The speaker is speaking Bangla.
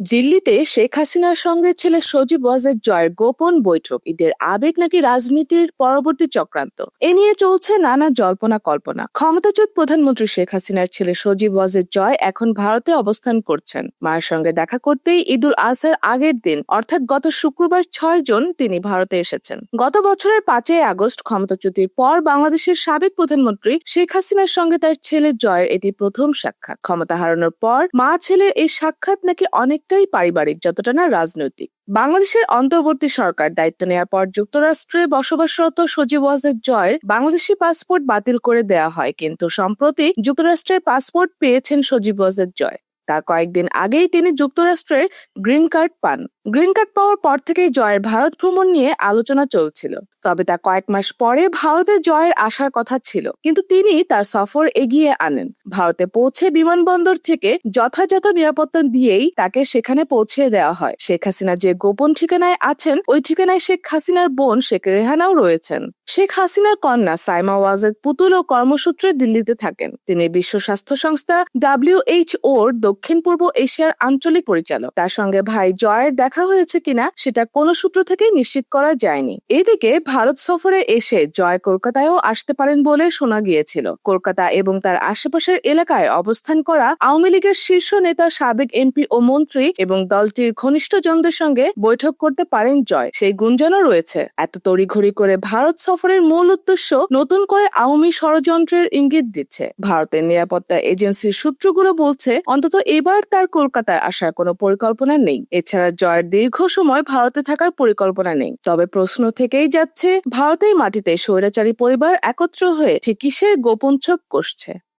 দিল্লিতে শেখ হাসিনার সঙ্গে ছেলে সজীব ওয়াজের জয়ের গোপন বৈঠক। ঈদের আবেগ নাকি রাজনীতির পরবর্তী চক্রান্ত? এ নিয়ে চলছে নানা জল্পনা কল্পনা। ক্ষমতাচ্যুত প্রধানমন্ত্রী শেখ হাসিনার ছেলে সজীব ওয়াজের জয় এখন ভারতে অবস্থান করছেন। মায়ের সঙ্গে দেখা করতেই ঈদুল আজহার আগের দিন, অর্থাৎ গত শুক্রবার ছয় জন তিনি ভারতে এসেছেন। গত বছরের পাঁচই আগস্ট ক্ষমতাচ্যুতির পর বাংলাদেশের সাবেক প্রধানমন্ত্রী শেখ হাসিনার সঙ্গে তার ছেলে জয়ের এটি প্রথম সাক্ষাৎ। ক্ষমতা হারানোর পর মা ছেলের এই সাক্ষাৎ নাকি অনেকটাই পারিবারিক, যতটা না রাজনৈতিক। বাংলাদেশের অন্তর্বর্তী সরকার দায়িত্ব নেওয়ার পর যুক্তরাষ্ট্রে বসবাসরত সজীব ওয়াজের জয়ের বাংলাদেশি পাসপোর্ট বাতিল করে দেয়া হয়, কিন্তু সম্প্রতি যুক্তরাষ্ট্রের পাসপোর্ট পেয়েছেন সজীব ওয়াজের জয়। তার কয়েকদিন আগেই তিনি যুক্তরাষ্ট্রের গ্রিন কার্ড পান। গ্রিন কার্ড পাওয়ার পর থেকেই জয়ের ভারত ভ্রমণ নিয়ে আলোচনা চলছিল। তবে তা কয়েক মাস পরে ভারতে জয়ের আসার কথা ছিল, কিন্তু তিনি তার সফর এগিয়ে আনেন। ভারতে পৌঁছে বিমানবন্দর থেকে যথাযথ নিরাপত্তা দিয়েই তাকে সেখানে পৌঁছে দেওয়া হয়। শেখ হাসিনা যে গোপন ঠিকানায় আছেন, ওই ঠিকানায় শেখ হাসিনার বোন শেখ রেহানাও রয়েছেন। শেখ হাসিনার কন্যা সাইমা ওয়াজেদ পুতুল ও কর্মসূত্রে দিল্লিতে থাকেন। তিনি বিশ্ব স্বাস্থ্য সংস্থা ডাব্লিউএইচও ওর দক্ষিণ পূর্ব এশিয়ার আঞ্চলিক পরিচালক। তার সঙ্গে ভাই জয়ের দেখা হয়েছে কিনা সেটা কোনো সূত্র থেকে নিশ্চিত করা যায়নি। এদিকে ভারত সফরে এসে জয় কলকাতায়ও আসতে পারেন বলে শোনা গিয়েছিল। কলকাতা এবং তার আশেপাশের এলাকায় অবস্থান করা আওয়ামী লীগের শীর্ষ নেতা সাবেক এমপি ও মন্ত্রী এবং দলটির ঘনিষ্ঠজনদের সঙ্গে বৈঠক করতে পারেন জয়। সেই গুঞ্জনও রয়েছে। এত তড়িঘড়ি করে ভারত সফরের মূল উদ্দেশ্য নতুন করে আওয়ামী ষড়যন্ত্রের ইঙ্গিত দিচ্ছে। ভারতের নিরাপত্তা এজেন্সির সূত্রগুলো বলছে, অন্তত এবার তার কলকাতায় আসার কোনো পরিকল্পনা নেই। এছাড়া জয়ের দীর্ঘ সময় ভারতে থাকার পরিকল্পনা নেই। তবে প্রশ্ন থেকেই যাচ্ছে, ভারতের মাটিতে স্বৈরাচারী পরিবার একত্র হয়ে ঠিক কিসের গোপন ছক কষছে।